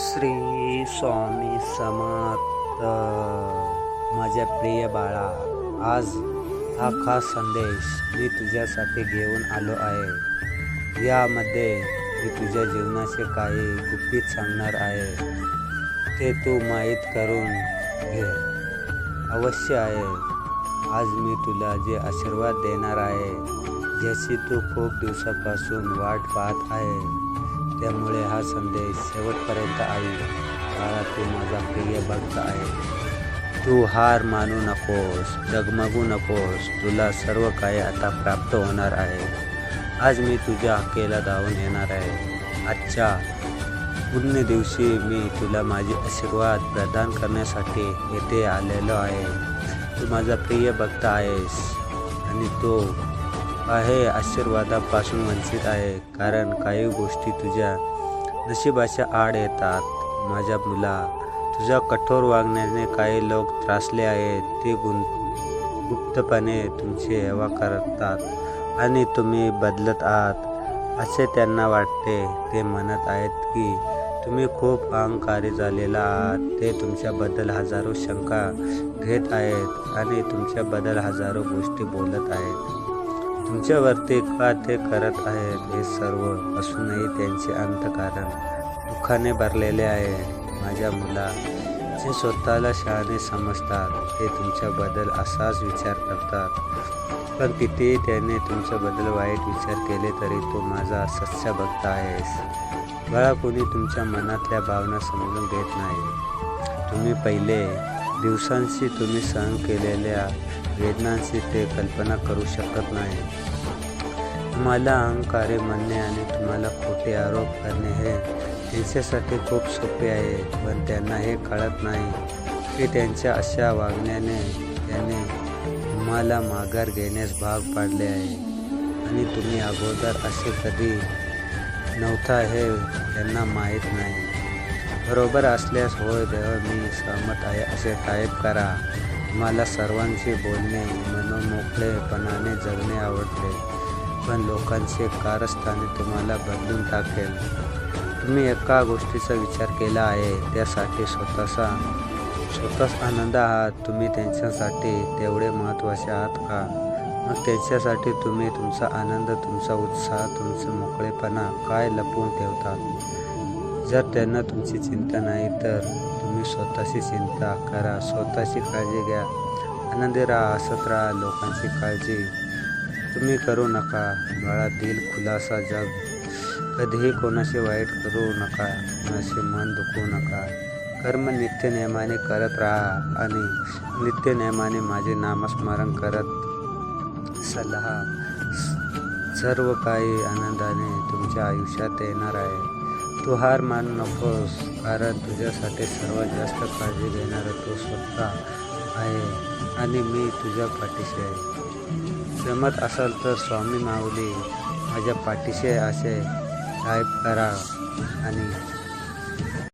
श्री स्वामी समर्थ माझ्या प्रिय बाळा आज हा खास संदेश मी तुझ्यासाठी घेऊन आलो आहे. यामध्ये मी तुझ्या जीवनाचे काही गुपित सांगणार आहे. ते तू माहीत करून घे. अवश्य आहे. आज मी तुला जे आशीर्वाद देणार आहे ज्याची तू खूप दिवसापासून वाट पाहत आहे. त्यामुळे हा संदेश शेवटपर्यंत आई, बाळा, तू माझा प्रिय भक्त आहे. तू हार मानू नकोस, डगमगू नकोस, तुला सर्व काही आता प्राप्त होणार आहे. आज मी तुझ्या हक्केला धावून येणार आहे. आजच्या पुण्य दिवशी मी तुला माझे आशीर्वाद प्रदान करण्यासाठी येथे आलेलो आहे. तू माझा प्रिय भक्त आहेस आणि तो आहे आशीर्वादापासून वंचित आहे. कारण काही गोष्टी तुझ्या नशिबाच्या आड येतात माझ्या मुला. तुझ्या कठोर वागण्याने काही लोक त्रासले आहेत ते गुं गुप्तपणे तुमची हेवा करतात आणि तुम्ही बदलत आहात असे त्यांना वाटते. ते म्हणत आहेत की तुम्ही खूप अहंकारी झालेला आहात. ते तुमच्याबद्दल हजारो शंका घेत आहेत आणि तुमच्याबद्दल हजारो गोष्टी बोलत आहेत. तुमच्यावरती का ते करत आहेत हे सर्व असूनही त्यांचे अंतकारण दुःखाने भरलेले आहे. माझ्या मुला जे स्वतःला शहाणे समजतात ते तुमच्याबद्दल असाच विचार करतात. पण कितीही त्याने तुमच्याबद्दल वाईट विचार केले तरी तो माझा सच्चा भक्त आहेस. बाळा कोणी तुमच्या मनातल्या भावना समजून घेत नाही. तुम्ही पहिले दिवसांशी तुम्ही सहन केलेल्या वेदनांची ते कल्पना करू शकत नाही. तुम्हाला अहंकारे म्हणणे आणि तुम्हाला खोटे आरोप करणे हे त्यांच्यासाठी खूप सोपे आहे पण त्यांना हे कळत नाही की त्यांच्या अशा वागण्याने त्याने तुम्हाला माघार घेण्यास भाग पाडले आहे. आणि तुम्ही अगोदर असे कधी नव्हता हे त्यांना माहीत नाही. बरोबर असल्यास होय देव मी सहमत आहे असे टाईप करा. मला सर्वांशी बोलणे मनोमोकळेपणाने जगणे आवडते पण लोकांचे कारस्थाने तुम्हाला बदलून टाकेल. तुम्ही एका गोष्टीचा विचार केला आहे त्यासाठी स्वतःचा स्वतःच आनंद आहात. तुम्ही त्यांच्यासाठी तेवढे महत्त्वाचे आहात का? मग त्यांच्यासाठी तुम्ही तुमचा आनंद तुमचा उत्साह तुमचा मोकळेपणा काय लपवून ठेवतात जर त्यांना तुमची चिंता नाही तर तुम्ही स्वतःची चिंता करा. स्वतःची काळजी घ्या. आनंदी राहा हसत राहा लोकांची काळजी. तुम्ही करू नका. बाळा दिल खुलासा जग. कधीही कोणाशी वाईट करू नका. कोणाशी मन दुखवू नका. कर्म नित्य नियमाने करत राहा आणि नित्य नियमाने माझे नामस्मरण करत सल्ला सर्व काही आनंदाने तुमच्या आयुष्यात येणार आहे. तू हार मानू नकोस कारण तुझ्यासाठी सर्वात जास्त काळजी घेणारा तो स्वतः आहे आणि मी तुझ्या पाठीशी आहे. जमत असाल तर स्वामी माऊली माझ्या पाठीशी आहे असे टाईप करा आणि